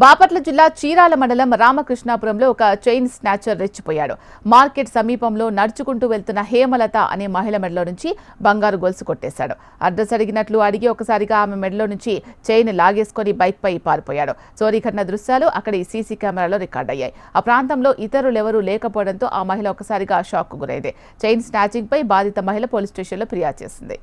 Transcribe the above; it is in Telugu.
బాపట్ల జిల్లా చీరాల మండలం రామకృష్ణాపురంలో ఒక చైన్ స్నాచర్ రెచ్చిపోయాడు. మార్కెట్ సమీపంలో నడుచుకుంటూ వెళ్తున్న హేమలత అనే మహిళ మెడలో నుంచి బంగారు గొలుసు కొట్టేశాడు. అడ్రస్ అడిగినట్లు అడిగి ఒకసారిగా ఆమె మెడలో నుంచి చైన్ లాగేసుకొని బైక్పై పారిపోయాడు. చోరీ ఘటన దృశ్యాలు అక్కడి సీసీ కెమెరాలో రికార్డయ్యాయి. ఆ ప్రాంతంలో ఇతరులెవరూ లేకపోవడంతో ఆ మహిళ ఒకసారిగా షాక్ గురైంది. చైన్ స్నాచింగ్ పై బాధిత మహిళ పోలీస్ స్టేషన్లో ఫిర్యాదు చేసింది.